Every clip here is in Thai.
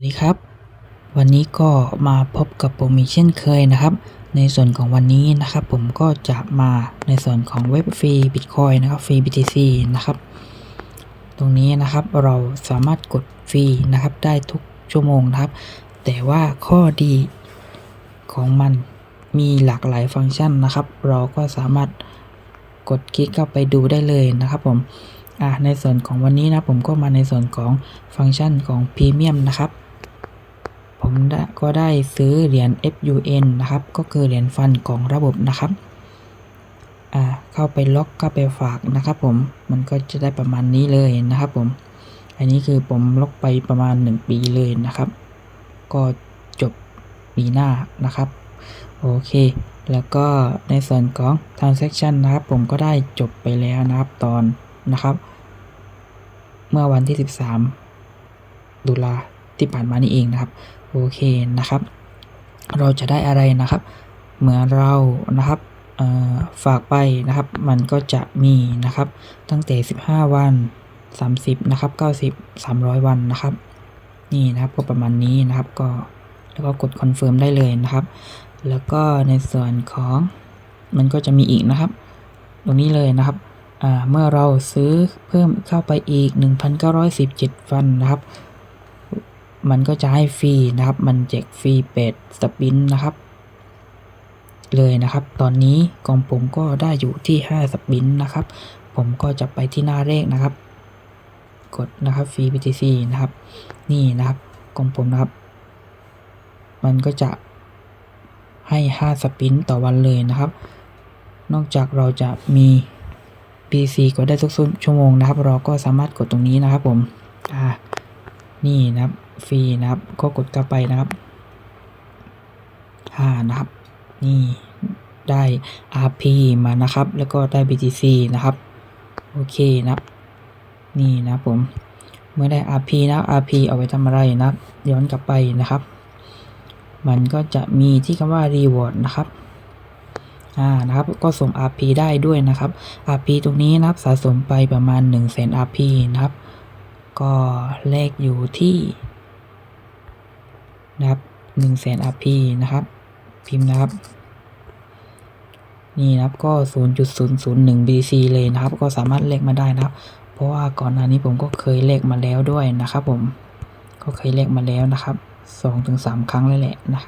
สวัสดีครับ วันนี้ก็มาพบกับผมอีกเช่นเคยนะครับ ในส่วนของวันนี้นะครับ ผมก็จะมาในส่วนของเว็บฟรีบิตคอยนะครับฟรี BTC นะครับ ตรงนี้นะครับเราสามารถกดฟรีนะครับได้ทุกชั่วโมงนะครับ แต่ว่าข้อดีของมันมีหลากหลายฟังก์ชันนะครับ เราก็สามารถกดคลิกเข้าไปดูได้เลยนะครับผมอ่าในส่วนของวันนี้นะผมก็มาในส่วนของฟังก์ชันของพรีเมียมนะครับ ผมก็ได้ซื้อเหรียญ FUN นะครับ ก็คือเหรียญฟันของระบบนะครับอ่าเข้าไปล็อกเข้าไปฝากนะครับ ผมมันก็จะได้ประมาณนี้เลยนะครับ ผม อันนี้คือผมล็อกไปประมาณ 1 ปีเลยนะครับ ก็จบปีหน้านะครับ โอเค แล้วก็ในส่วนของ transaction นะครับ ผมก็ได้จบไปแล้วนะครับตอนนะครับ เมื่อวันที่ 13 ตุลาที่ผ่านมานี่เองนะครับ โอเคนะครับ เราจะได้อะไรนะครับ เมื่อเรานะครับฝากไปนะครับ มันก็จะมีนะครับ ตั้งแต่ 15 วัน 30 นะครับ 90 300 วันนะครับ นี่นะครับก็ประมาณนี้นะครับ ก็แล้วก็กดคอนเฟิร์มได้เลยนะครับ แล้วก็ในส่วนของมันก็จะมีอีกนะครับ ตรงนี้เลยนะครับเมื่อเราซื้อเพิ่มเข้าไปอีก 1,917ฟันนะครับ มันก็จะให้ฟรีนะครับ มันแจกฟรีเป็ดสปินนะครับ เลยนะครับ ตอนนี้กองผมก็ได้อยู่ที่ 5 สปินนะครับ ผมก็จะไปที่หน้าเลขนะครับ กดนะครับฟรี BTC นะครับ นี่นะครับกองผมนะครับ มันก็จะให้ 5 สปินต่อวันเลยนะครับ นอกจากเราจะมี PC กดได้ทุกชั่วโมงนะครับ เราก็สามารถกดตรงนี้นะครับผม อ่า นี่นะครับฟรีนะครับก็กดเข้าไปนะครับอ่านะครับ นี่ได้ RP มานะครับ แล้วก็ได้ BTC นะครับ โอเคนะครับ นี่นะผม เมื่อได้ RP นะ RP เอาไว้ทำอะไรนะครับย้อนกลับไปนะครับ มันก็จะมีที่คำว่า reward นะครับอ่านะครับ ก็ส่ง RP ได้ด้วยนะครับ RP ตรงนี้นะครับสะสมไปประมาณ 1 0 0 0 0 0 RP นะครับ ก็เลขอยู่ที่นะครับ1 0 0 0 0 RP นะครับ พิมพ์นะครับ นี่นะครับก็ 0.001 BC เลยนะครับ ก็สามารถเลขมาได้นะครับ เพราะว่าก่อนหน้านี้ผมก็เคยเลขมาแล้วด้วยนะครับ ผม ก็เคยเลขมาแล้วนะครับ2-3ครั้งเลยแหละนะ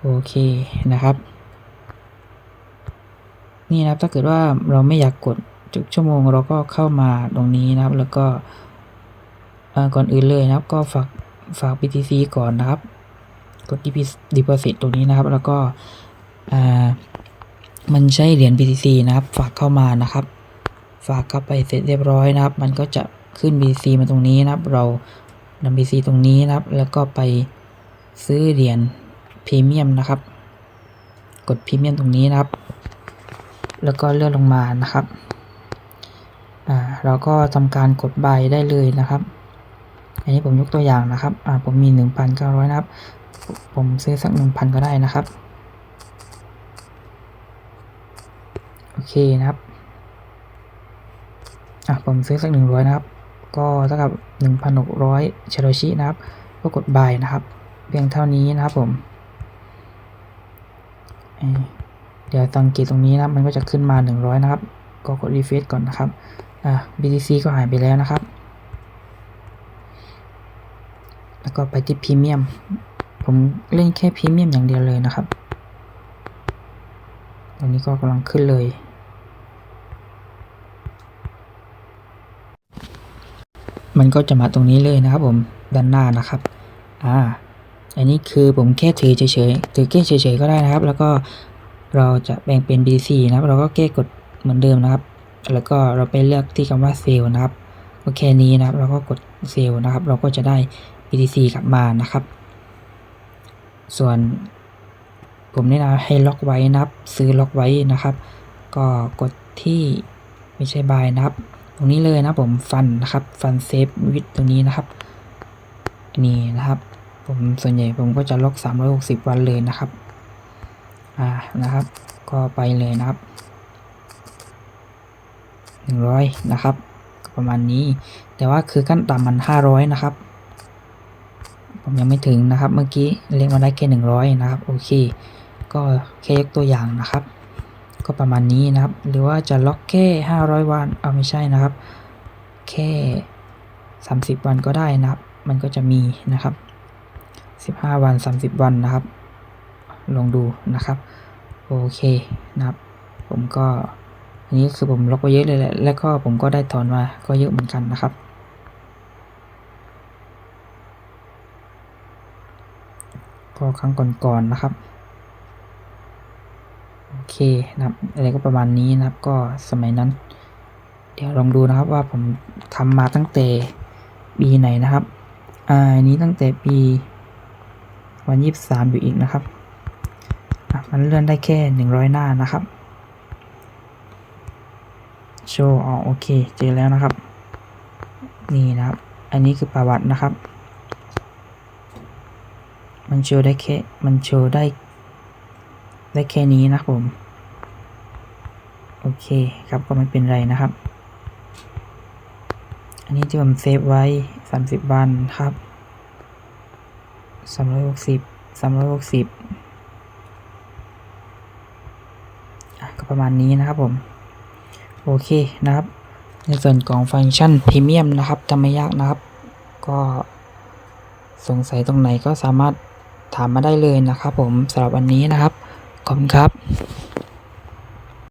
โอเคนะครับ นี่นะครับถ้าเกิดว่าเราไม่อยากกดทุกชั่วโมงเราก็เข้ามาตรงนี้นะครับ แล้วก็ ก่อนอื่นเลยนะครับก็ฝากฝาก BTC ก่อนนะครับ กด deposit ตรงนี้นะครับ แล้วก็มันใช้เหรียญ BTC นะครับ ฝากเข้ามานะครับ ฝากเข้าไปเสร็จเรียบร้อยนะครับ มันก็จะขึ้น BTC มาตรงนี้นะครับ เรานำ BTC ตรงนี้นะครับ แล้วก็ไปซื้อเหรียญพรีเมียมนะครับ กดพรีเมียมตรงนี้นะครับ แล้วก็เลื่อนลงมานะครับ อ่า เราก็ทำการกดใบได้เลยนะครับ อันนี้ผมยกตัวอย่างนะครับ อ่า ผมมี 1,900 นะครับ ผมซื้อสัก 1,000 ก็ได้นะครับ โอเคนะครับ อะ ผมซื้อสัก 100 นะครับ ก็เท่ากับ 1,600เชโรชินะครับ ก็กดบายนะครับ เพียงเท่านี้นะครับผม เดี๋ยวสังเกตตรงนี้นะ มันก็จะขึ้นมา 100 นะครับ ก็กดรีเฟซก่อนนะครับ อ่า BTC ก็หายไปแล้วนะครับ แล้ว ก็ไปที่พรีเมียม ผมเล่นแค่พรีเมียมอย่างเดียวเลยนะครับตอนนี้ก็กำลังขึ้นเลย มันก็จะมาตรงนี้เลยนะครับผมด้านหน้านะครับ อ่า อันนี้คือผมแค่ถือเฉยๆ ถือแค่เฉยๆก็ได้นะครับ แล้วก็เราจะแบ่งเป็น BC นะครับ เราก็แก้กดเหมือนเดิมนะครับ แล้วก็เราไปเลือกที่คำว่าเซลล์นะครับก็แค่นี้นะครับ เราก็กดเซลล์นะครับ เราก็จะได้ BTC กลับมานะครับ ส่วนผมแนะนำให้ล็อกไว้นะครับ ซื้อล็อกไว้นะครับ ก็กดที่ไม่ใช่บายนับ ตรงนี้เลยนะผมฟันนะครับ ฟันเซฟวิดตรงนี้นะครับนี่นะครับ ผมส่วนใหญ่ผมก็จะล็อก 360 วันเลยนะครับอ่านะครับ ก็ไปเลยนะครับ 100 นะครับ ประมาณนี้ แต่ว่าคือขั้นต่ำมัน 500 นะครับ ผมยังไม่ถึงนะครับ เมื่อกี้เรียกมาได้แค่หนึ่งร้อยนะครับ โอเค ก็แค่ยกตัวอย่างนะครับ ก็ประมาณนี้นะครับ หรือว่าจะล็อกแค่ห้าร้อยวันเอาไม่ใช่นะครับ แค่สามสิบวันก็ได้นะครับ มันก็จะมีนะครับสิบห้าวันสามสิบวันนะครับ ลองดูนะครับ โอเคนะครับ ผมก็อันนี้คือผมล็อกไว้เยอะเลยแหละ แล้วก็ผมก็ได้ถอนมาก็เยอะเหมือนกันนะครับ ก็ครั้งก่อนๆนะครับ โอเคนะครับอะไรก็ประมาณนี้นะครับ ก็สมัยนั้น เดี๋ยวลองดูนะครับว่าผมทำมาตั้งแต่ปีไหนนะครับอ่าอันนี้ตั้งแต่ปีวันยี่สามอยู่อีกนะครับมันเลื่อนได้แค่หนึ่งร้อยหน้านะครับโชว์อ๋อโอเค เจอแล้วนะครับ นี่นะครับ อันนี้คือประวัตินะครับ มันโชว์ได้แค่ มันโชว์ได้ ได้แค่นี้นะผม โอเคครับก็ไม่เป็นไรนะครับ อันนี้ที่ผมเซฟไว้ 30 วันครับ 360 360อะก็ประมาณนี้นะครับผม โอเคนะครับ ในส่วนของฟังก์ชันพรีเมียมนะครับทำไม่ยากนะครับ ก็สงสัยตรงไหนก็สามารถ ถามมาได้เลยนะครับผมสำหรับวันนี้นะครับ ขอบคุณครับ